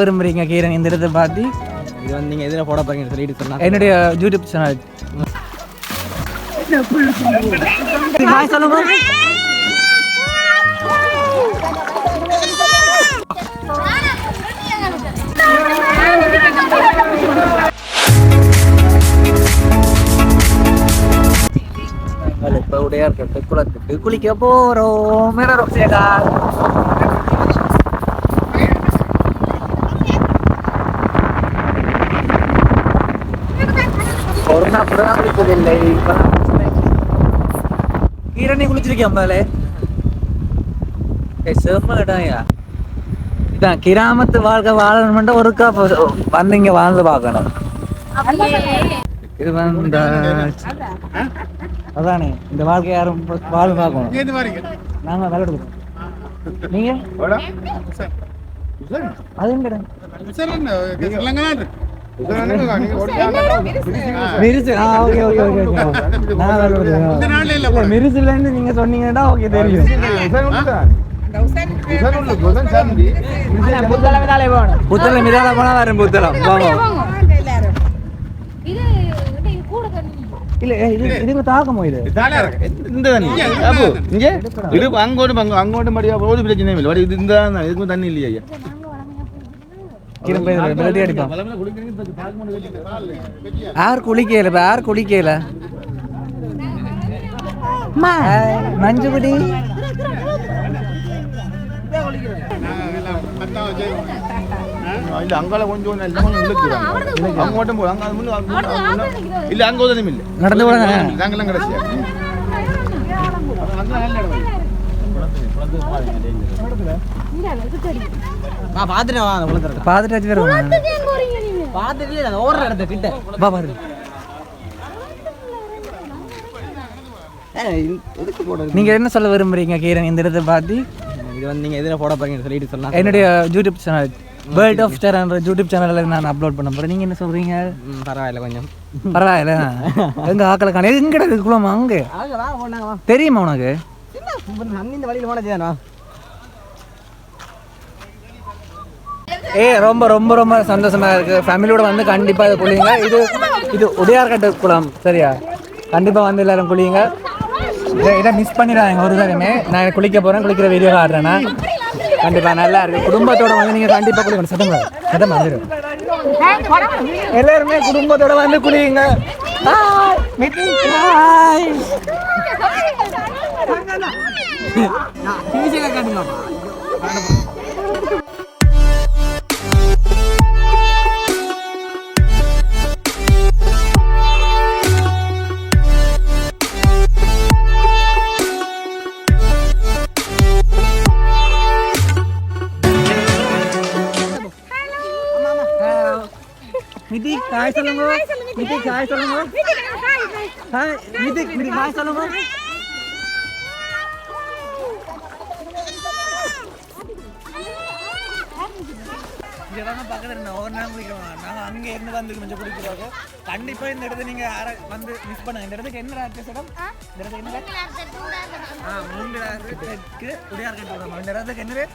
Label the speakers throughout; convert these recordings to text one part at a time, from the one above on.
Speaker 1: விரும்புறீங்க கீரன் இந்த இடத்தை பார்த்து.
Speaker 2: இது வந்து நீங்க எதிர போட போறீங்கன்னு சொல்லிட்டு சொன்னா.
Speaker 1: என்னுடைய யூடியூப் சேனல் சொல்லுங்க. இப்போ உடையார் கட்டு குளத்துக்கு குளிக்க போறோம். மேடம் சேகா ஒரு நாள் கூட நான் குளிப்பதில்லை ஈரணி குளிச்சிருக்கேன் அம்மாலே செம்ம இடம்யா இதான் கிராமத்து வாழ்க்கை வாழணும்னா ஒருக்கா வந்து இங்க வாழ்ந்து பார்க்கணும். இது அதானே இந்த வாழ்க்கை யாரும் வாழ்ந்து பார்க்கணும் நாங்க விளையாடுவோம் நீங்க? அது எங்கடா? மிரிசு ஆ. Okay okay okay okay. நான் விளையாடுவேன் மிரிசுலன்னு நீங்க சொன்னீங்கன்னா ஓகே தெரியும். புத்தளம் மிதால போனா வரும் புத்தளம் வாங்க
Speaker 3: இது இது கூட தண்ணி
Speaker 1: இல்ல ஏய், இது இதுக்கு தாக்கமோ இது.
Speaker 4: இந்த தண்ணி. அப்போ இங்கே இது அங்கோட்டும் அங்க அங்கோட்டும் படியா ஒரு பிரச்சனையும் இல்லை. இது இந்த தான் இதுக்கும் தண்ணி இல்லையா ஐயா.
Speaker 1: யார் குளிக்கல யார் குளிக்கல. மஞ்சுபடி
Speaker 4: இல்ல அங்கால கொஞ்சம் எல்லாம் கொஞ்சம் இழுக்குறாங்க அங்கோட்டும் போ அங்க முன்ன இல்ல அங்க உதவி இல்லை
Speaker 1: நடந்து போறாங்க
Speaker 4: நாங்கெல்லாம் கடைசியா
Speaker 2: பாத்துட்டு
Speaker 1: வச்சு வருவாங்க
Speaker 3: நீங்க
Speaker 2: பாத்துட்டு ஓடுற இடத்த கிட்ட
Speaker 1: பா பாரு
Speaker 2: எதுக்கு போட
Speaker 1: நீங்க என்ன சொல்ல விரும்புறீங்க கீரன் இந்த இடத்தை பார்த்து
Speaker 2: இது வந்து நீங்க எதிர போட போறீங்கன்னு சொல்லிட்டு சொன்னா
Speaker 1: என்னுடைய YouTube channel world of star என்ற யூடியூப் சேனல்ல நான் அப்லோட் பண்ண போறேன். நீங்க என்ன சொல்றீங்க?
Speaker 2: ம், பரவாயில்ல கொஞ்சம்.
Speaker 1: பரவாயில்ல. எங்க ஆக்களை காண எங்கடா இருக்குலாமா அங்க? தெரியுமா உனக்கு?
Speaker 2: இந்த வழியில போன செய்யணும்
Speaker 1: ஏ ரொம்ப ரொம்ப ரொம்ப சந்தோஷமா இருக்கு. ஃபேமிலியோட வந்து கண்டிப்பா இது குளிங்க. இது இது உடையார்கட்டு குளம். சரியா? கண்டிப்பா வந்து எல்லாரும் குளிங்க. இதை இதை மிஸ் பண்ணிடாதீங்க ஒரு தடவை நான் குளிக்க போறேன். குளிக்கிற வீடியோ ஆடுறேன்னா கண்டிப்பா நல்லா இருக்கு. குடும்பத்தோட வந்து நீங்க கண்டிப்பா குளிக்கணும் சத்தம். சத்தம் பாரு. எல்லாருமே குடும்பத்தோட வந்து குளிங்க. Bye. நிதிக் ஹாய் சொல்லுங்க. நிதிக் ஹாய் சொல்லுங்க. ஹாய் நிதிக் நிதிக் ஹாய் சொல்லுங்க. இங்கே தாங்க பக்கத்தில் இருந்தோம் ஒவ்வொரு நேரம் குளிக்கிறோம். நாங்கள் அங்கே இருந்து வந்து கொஞ்சம் குளிக்கிறோம். கண்டிப்பாக இந்த இடத்துல நீங்கள் யாரை வந்து மிஸ் பண்ண இந்த இடத்துக்கு என்ன அட்ரஸ் இடம் இந்த இடத்துக்கு என்ன ஆ மூங்கிலாறு தெற்கு உடையார் கட்டு இந்த இடத்துக்கு என்ன?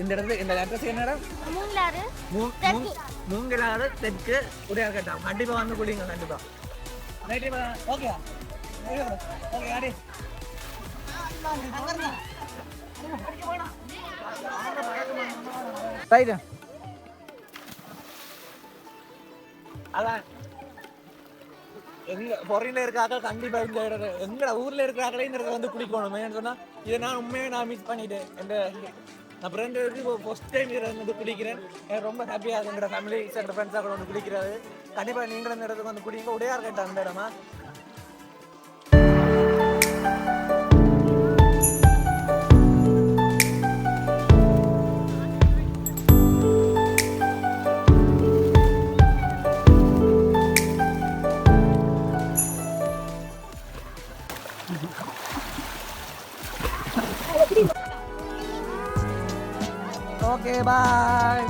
Speaker 1: இந்த இடத்துக்கு இந்த அட்ரஸ் என்ன இடம்?
Speaker 3: மூணாறு
Speaker 1: மூங்கிலாறு தெற்கு உடையார் கட்டம் கண்டிப்பா வந்து குடிங்க கண்டிப்பா. ரைட்டு ஓகே ஓகே ஆடி. ரைட்டு. அதான். எங்க பொறையில இருக்காங்க கண்டிப்பா இடம் எங்கட ஊர்ல இடத்துல வந்து குளிக்கணும் ஏன்னு சொன்னா இதை நான் உண்மையாக நான் மிஸ் பண்ணிட்டேன். இந்த நான் ஃப்ரெண்டு இப்போ ஃபஸ்ட் டைம் இதை வந்து குடிக்கிறேன் எனக்கு ரொம்ப ஹாப்பியாக இருக்குங்கிற ஃபேமிலி எங்களோட ஃப்ரெண்ட்ஸாக கூட வந்து குடிக்கிறாரு கண்டிப்பாக நீங்களும் இந்த இடத்துக்கு வந்து குடிங்க உடையார் கேட்டேன் அந்த இடமா? Okay bye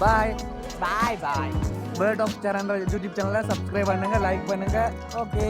Speaker 1: bye bye bye bird of channel YouTube சேனலை சப்ஸ்கிரைப் பண்ணுங்க லைக் பண்ணுங்க ஓகே